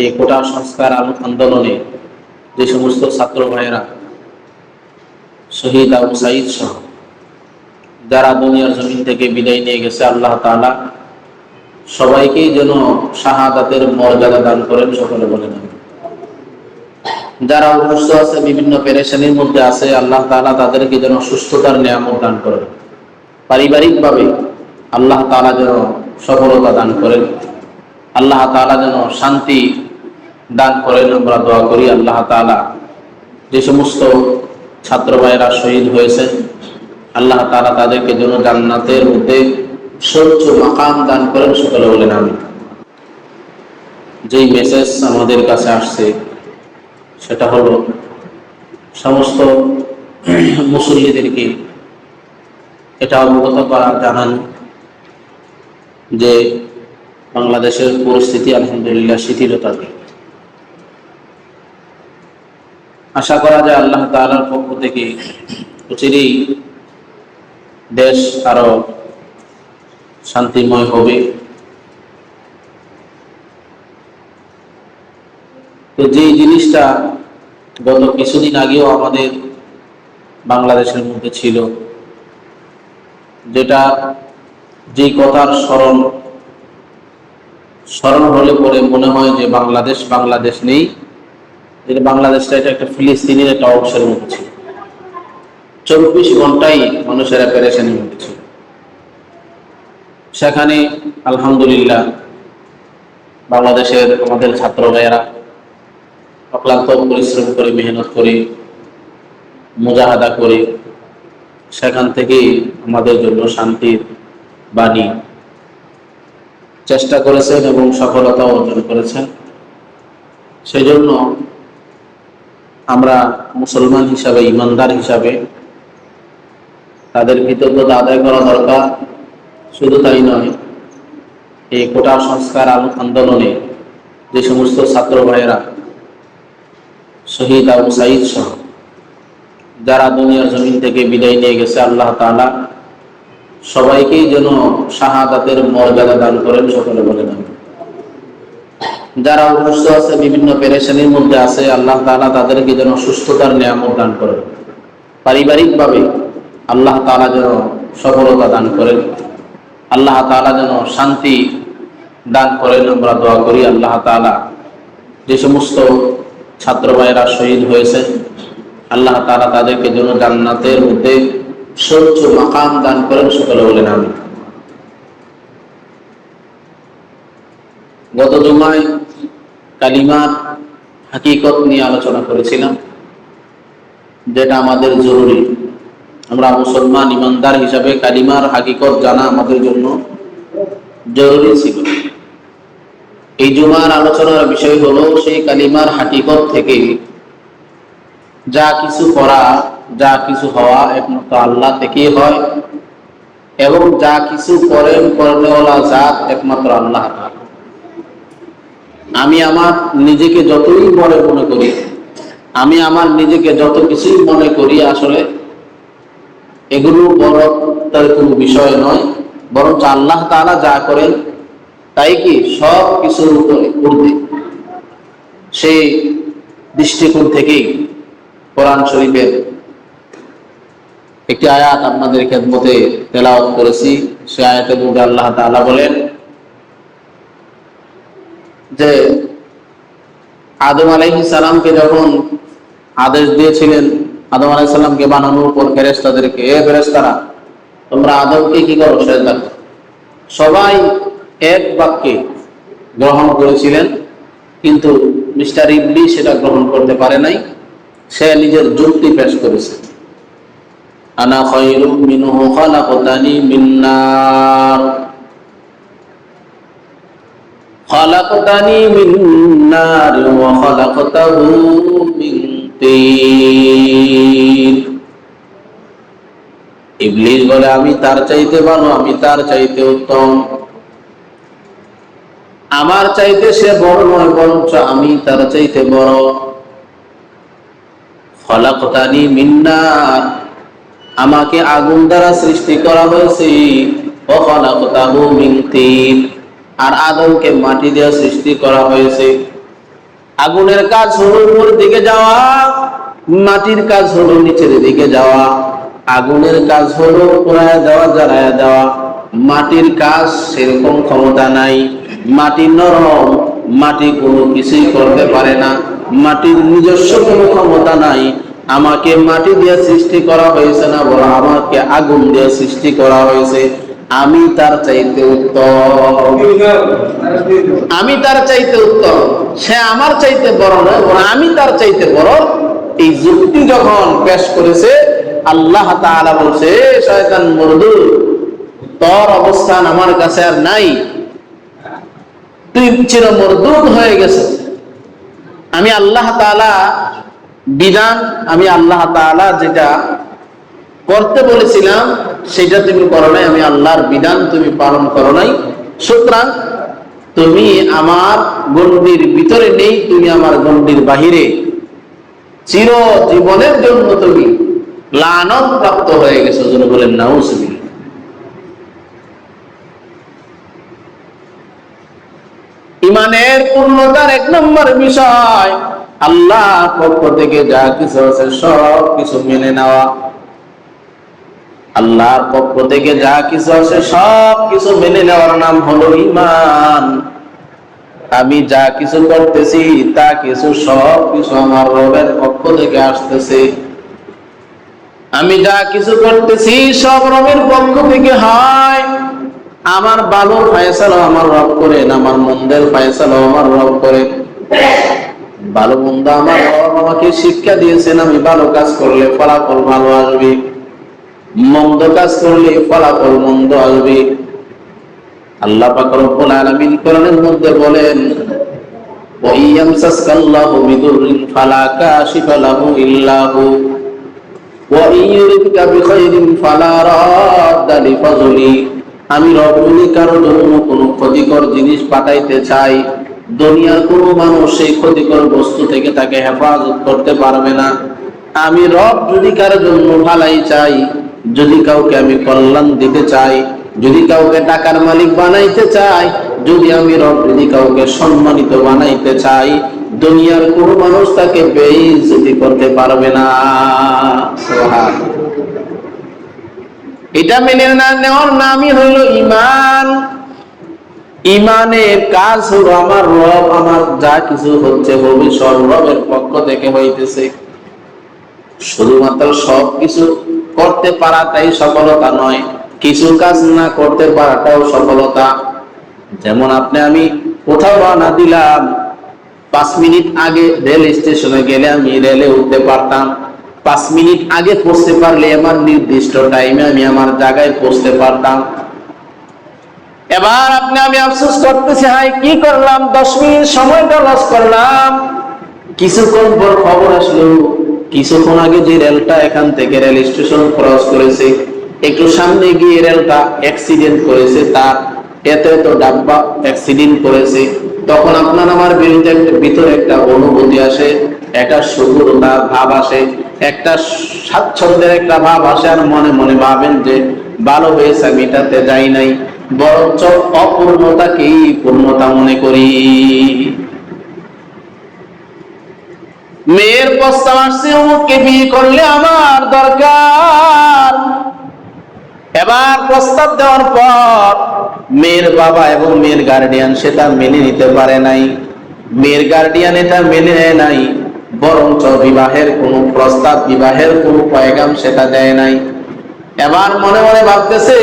এই কোটা সংস্কার আন্দোলনে যে সমস্ত ছাত্র ভাইয়েরা শহীদ আবু সাইদ সহ যারা দুনিয়ার জমিন থেকে বিদায় নিয়ে গেছে, আল্লাহ তাআলা সবাইকেই যেন শাহাদাতের মর্যাদা দান করেন সকলে বলেন আমিন। যারা অসুস্থ আছে, বিভিন্ন পেরেশানির মধ্যে আছে, আল্লাহ তাআলা তাদেরকে যেন সুস্থতার নিয়ামত দান করেন পারিবারিকভাবে আল্লাহ তাআলা যেন সফলতা দান করেন আল্লাহ তাআলা যেন শান্তি দান করেন, আমরা দোয়া করি, আল্লাহ তাআলা যে সমস্ত ছাত্র ভাইয়েরা শহীদ হয়েছেন, আল্লাহ তাআলা তাদেরকে যেন জান্নাতের মধ্যে সর্বোচ্চ মাকাম দান করেন, সকলে বলেন আমি যেই মেসেজ আমাদের কাছে আসছে, সেটা হলো সমস্ত মুসল্লিদেরকে এটা অবগত করা জানান যে বাংলাদেশের পরিস্থিতি আলহামদুলিল্লাহ শিথিলতার দিকে আশা করা যায় আল্লাহ তাআলার পক্ষ থেকে অচিরেই দেশ আরও শান্তিময় হবে। তো যে জিনিসটা গত কিছুদিন আগেও আমাদের বাংলাদেশের মধ্যে ছিল, যেটা যে কথার স্মরণ স্মরণ হলে পরে মনে হয় যে বাংলাদেশ বাংলাদেশ নেই। যেটা বাংলাদেশটা এটা একটা ফিলিস্তিনের একটা অংশের মধ্যে ছিল। চব্বিশ ঘন্টাই মানুষেরা পেরেশানির মধ্যে ছিল। সেখানে আলহামদুলিল্লাহ বাংলাদেশের আমাদের ছাত্র ভাইয়েরা অক্লান্ত পরিশ্রম করে, মেহনত করে, মুজাহাদা করে সেখান থেকেই আমাদের জন্য শান্তির বাণী চেষ্টা করেছেন এবং সফলতা অর্জন করেছেন। সেজন্য আমরা মুসলমান হিসাবে, ইমানদার হিসাবে তাদের কৃতজ্ঞতা আদায় করা দরকার শুধু তাই নয়, এই কোটা সংস্কার আন্দোলনে যে সমস্ত ছাত্র ভাইয়েরা, শহীদ আবু সাইদ সহ, যারা দুনিয়ার জমিন থেকে বিদায় নিয়ে গেছে, আল্লাহ তাআলা সবাইকেই যেন শাহাদাতের মর্যাদা দান করেন, সকলে বলেন আমিন। যারা অসুস্থ আছে, বিভিন্ন পেরেশানির মধ্যে আছে, আল্লাহ তাআলা তাদেরকে যেন সুস্থতার নিয়ামত দান করেন পারিবারিকভাবে আল্লাহ তাআলা যেন সফলতা দান করেন। আল্লাহ তাআলা যেন শান্তি দান করেন। আমরা দোয়া করি আল্লাহ তাআলা যে সমস্ত ছাত্র ভাইয়েরা শহীদ হয়েছে, আল্লাহ তালা তাদেরকে যেন জান্নাতের মধ্যে সর্বোচ্চ মাকাম দান করেন। সকলে বলেন আমি গত জুমায় কালিমার হাকিকত নিয়ে আলোচনা করেছিলাম, যেটা আমাদের জরুরি আমরা মুসলমান ইমানদার হিসাবে কালিমার হাকিকত জানা আমাদের জন্য জরুরি ছিল এই জুমার আলোচনার বিষয় হলো সেই কালিমার হাকিকত থেকে যা কিছু করা, যা কিছু হওয়া একমাত্র আল্লাহ থেকেই হয় এবং যা কিছু করেন করেওয়ালা জাত একমাত্র আল্লাহ। আমি আমার নিজেকে যতই বড় মনে করি, আমি আমার নিজেকে যত কিছুই মনে করি আসলে, এগুলো বড় তার কোনো বিষয় নয়, বরঞ্চ আল্লাহ তাআলা যা করেন তাই কি সব কিছুর উপরে ঊর্ধ্বে। সেই দৃষ্টিকোণ থেকেই কোরআন শরীফের একটি আয়াত আপনাদের খেদমতে তেলাওয়াত করেছি। সে আয়াতের মধ্যে আল্লাহ তাআলা বলেন যে আদম আলাইহিস সালামকে যখন আদেশ দিয়েছিলেন, আদম আলাইহিস সালামকে বানানোর পর ফেরেশতাদেরকে, এ ফেরেশতারা, তোমরা আদমকে কি করো? সেজদা সবাই এক বাক্যে গ্রহণ করেছিলেন, কিন্তু মিস্টার ইবলি সেটা গ্রহণ করতে পারে নাই। সে নিজের যুক্তি পেশ করেছে। আনা খায়রুম মিনহু খালাকতানি মিন خلقتني من نار وخلقته من طين ইবলিস বলে আমি তার চাইতে ভালো আমি তার চাইতে উত্তম আমার চাইতে সে বড় নয় বরঞ্চ আমি তার চাইতে বড় খলাকতানি মিন্নার আমাকে আগুন দ্বারা সৃষ্টি করা হয়েছে ও খলাকতাহু মিন তিন আর আদমকে মাটি দিয়ে সৃষ্টি করা হয়েছে। আগুনের কাজ হলো উপরের দিকে যাওয়া, মাটির কাজ হলো নিচের দিকে যাওয়া। আগুনের কাজ হলো পোড়ায় দেওয়া, জ্বালায় দেওয়া। মাটির কাজ সেরকম ক্ষমতা নাই। মাটি নরম, মাটি কোনো কিছুই করতে পারে না। মাটির নিজস্ব কোনো ক্ষমতা নাই। আমাকে মাটি দিয়ে সৃষ্টি করা হয়েছে না বলো আমাকে আগুন দিয়ে সৃষ্টি করা হয়েছে। আমি তার চাইতে উত্তম। আমি তার চাইতে উত্তম। সে আমার চাইতে বড় নয় আমি তার চাইতে বড়। এই যুক্তি যখন পেশ করেছে, আল্লাহ তাআলা বলছে, শয়তান তোর অবস্থান আমার কাছে আর নাই। তুই চির মরদুদ হয়ে গেছে। আমি আল্লাহ তাআলা বিধান, আমি আল্লাহ তাআলা যেটা করতে বলেছিলাম, সেটা তুমি করো নাই, আমি আল্লাহর বিধান তুমি পালন করো নাই। সুতরাং তুমি আমার গণ্ডির ভিতরে নেই, তুমি আমার গণ্ডির বাহিরে। চির জীবনের জন্য তুমি লানত প্রাপ্ত হয়ে গেছো যেন বলেন, নাউজুবিল্লাহ। ইমানের পূর্ণতার এক নম্বর বিষয় আল্লাহ পক্ষ থেকে যা কিছু আছে সব কিছু মেনে নেওয়া। আল্লাহর পক্ষ থেকে যা কিছু আছে সব কিছু মেনে নেওয়ার নাম হলো ইমান আমি যা কিছু করতেছি, তা কিছু সব কিছু আমার রবের পক্ষ থেকে আসতেছে। আমি যা কিছু করতেছি, সব রবের পক্ষ থেকে হয়। আমার ভালো ফয়সালা আমার রব করেন, আমার মন্দের ফয়সালা আমার রব করেন। ভালো মন্দ আমার রব আমাকে শিক্ষা দিয়েছেন, আমি ভালো কাজ করলে ফলাফল ভালো আসবে। মন্দ কাজ করলে ফলাফল মন্দ আসবে। আল্লাহ পাক মধ্যে বলেন ফালা ইল্লা ফালা আমি জন্য ক্ষতিকর জিনিস পাঠাইতে চাই, দুনিয়ার কোনো মানুষ সেই ক্ষতিকর বস্তু থেকে তাকে হেফাজত করতে পারবে না। আমি রব যদি কারোর জন্য ভালাই চাই যদি কাউকে আমি কল্যাণ দিতে চাই, যদি কাউকে টাকার মালিক বানাইতে চাই, যদি আমি রব যদি কাউকে সম্মানিত বানাইতে চাই, দুনিয়ার কোনো মানুষ তাকে বেইজ্জতি করতে পারবে না। এটা মেনে না নেওয়ার নামই হইল ইমান ইমানের কাজ হলো আমার রব, আমার যা কিছু হচ্ছে সব রবের পক্ষ থেকে হইতেছে। শুধুমাত্র সব কিছু করতে পারাটাই সফলতা নয়। কিছু কাজ না করতে পারাটাও সফলতা। যেমন আপনি, আমি কোথাও রওনা দিলাম, পাঁচ মিনিট আগে রেল স্টেশনে গেলে আমি রেলে উঠতে পারতাম। পাঁচ মিনিট আগে পৌঁছতে পারলে আমার নির্দিষ্ট টাইমে আমি আমার জায়গায় পৌঁছতে পারতাম। এবার আপনি, আমি আফসোস করতেছি, হাই, কি করলাম? দশ মিনিট সময়টা লস করলাম। কিছুক্ষণ পর খবর আসলো কিছুক্ষণ আগে যে রেলটা এখান থেকে রেল স্টেশন ক্রস করেছে, একটু সামনে গিয়ে রেলটা অ্যাক্সিডেন্ট করেছে তার এত এত ডাব্বা অ্যাক্সিডেন্ট করেছে। তখন আপনার আমার ভিতরে একটা অনুভূতি আসে, একটা সুগুরতা ভাব আসে, একটা স্বাচ্ছন্দ্যের একটা ভাব আসে, আর মনে মনে ভাবেন যে ভালো হয়েছে, আমি এটাতে যাই নাই, বরঞ্চ অপূর্ণতাকেই পূর্ণতা মনে করি। মেয়ের প্রস্তাব আসছে, অমুককে বিয়ে করলে আমার দরকার। এবার প্রস্তাব দেওয়ার পর মেয়ের বাবা এবং মেয়ের গার্ডিয়ান সেটা মেনে নিতে পারে নাই। মেয়ের গার্ডিয়ান এটা মেনে নেয় নাই, বরঞ্চ বিবাহের কোনো প্রস্তাব, বিবাহের কোনো পয়গাম সেটা দেয় নাই। এবার মনে মনে ভাবতেছে,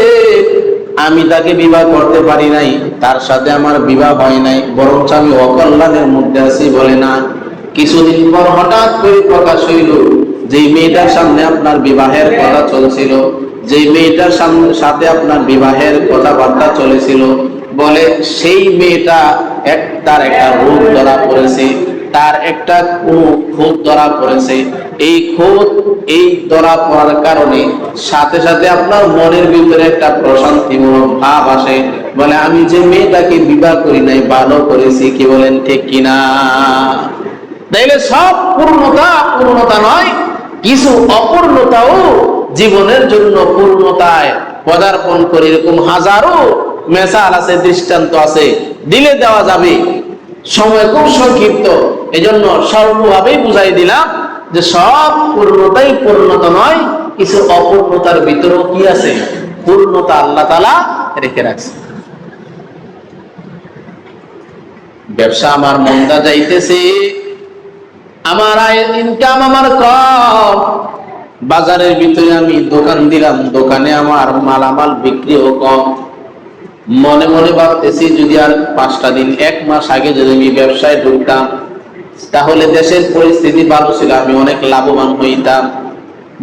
আমি তাকে বিবাহ করতে পারি নাই, তার সাথে আমার বিবাহ হয় নাই, বরঞ্চ আমি অকল্যাণের মধ্যে আছি বলে না। কিছুদিন পর হঠাৎ করে প্রকাশ হইল যে মেয়েটার সামনে আপনার বিবাহের কথা চলছিল যে মেয়েটার সাথে আপনার বিবাহের কথাবার্তা চলেছিল, বলে সেই মেয়েটা এক, তার একটা রূপ ধরা পড়েছে, তার একটা খুব ধরা পড়েছে। এই খুদ, এই ধরা পড়ার কারণে সাথে সাথে আপনার মনের ভিতরে একটা প্রশান্তিমূলক ভাব আসে, বলে আমি যে মেয়েটাকে বিবাহ করি নাই, ভালো করেছি, কি বলেন, ঠিক কিনা? তাইলে সব পূর্ণতা পূর্ণতা নয়, কিছু অপূর্ণতাও জীবনের জন্য পূর্ণতায় পদার্পণ করে, এরকম হাজারো মেসাল আছে, দৃষ্টান্ত আছে, দিলে দেওয়া যাবে। সময় খুব সংক্ষিপ্ত এই এজন্য সর্বভাবেই বুঝাই দিলাম যে সব পূর্ণতাই পূর্ণতা নয়, কিছু অপূর্ণতার ভিতরেও কি আছে? পূর্ণতা আল্লাহ তালা রেখে রাখছে। ব্যবসা আমার মন্দা যাইতেছে। আমার আয়ের ইনকাম আমার কম। বাজারের ভিতরে আমি দোকান দিলাম, দোকানে আমার মালামাল বিক্রিও কম। মনে মনে ভাবতেছি যদি আর পাঁচটা দিন, এক মাস আগে যদি আমি ব্যবসায় ঢুকতাম, তাহলে দেশের পরিস্থিতি ভালো ছিল, আমি অনেক লাভবান হইতাম।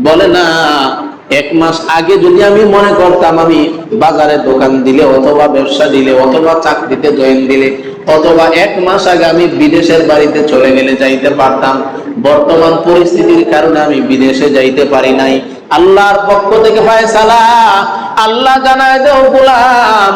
বলে না এক মাস আগে যদি আমি মনে করতাম আমি বাজারে দোকান দিলে অথবা ব্যবসা দিলে অথবা চাকরিতে জয়েন দিলে, অথবা এক মাস আগে আমি বিদেশের বাড়িতে চলে গেলে যাইতে পারতাম। বর্তমান পরিস্থিতির কারণে আমি বিদেশে যাইতে পারি নাই। আল্লাহর পক্ষ থেকে ফায়সালা, আল্লাহ জানায় দেও গোলাম,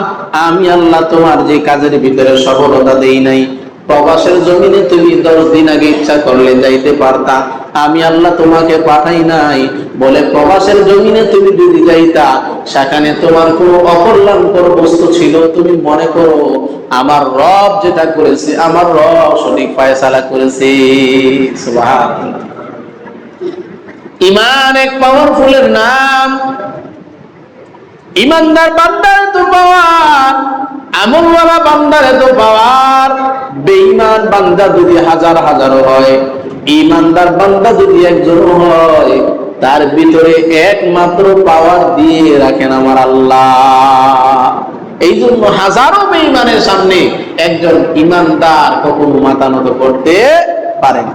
আমি আল্লাহ তোমার যে কাজের ভিতরে সফলতা দেই নাই। প্রবাসের জমিনে তুমি দশ দিন আগে ইচ্ছা করলে যাইতে পারতা। আমি আল্লাহ তোমাকে পাঠাই নাই। বলে প্রবাসের জমিনে তুমি যদি যাইতা, সেখানে তোমার কোনো অকল্যাণকর বস্তু ছিল, তুমি মনে করো, আমার রব যেটা করেছে, আমার রব সঠিক ফায়সালা করেছে। ইমান এক পাওয়ারফুলের নাম। ইমানদার বান্দার তো পাওয়ার আমলওয়ালা বান্দারে তো পাওয়ার বেঈমান বান্দা যদি হাজার হাজারও হয় ইমানদার বান্দা যদি একজন হয়, তার ভিতরে একমাত্র পাওয়ার দিয়ে রাখেন আমার আল্লাহ। এই জন্য হাজারো বেঈমানের সামনে একজন ইমানদার কখনো মাথা নত করতে পারে না।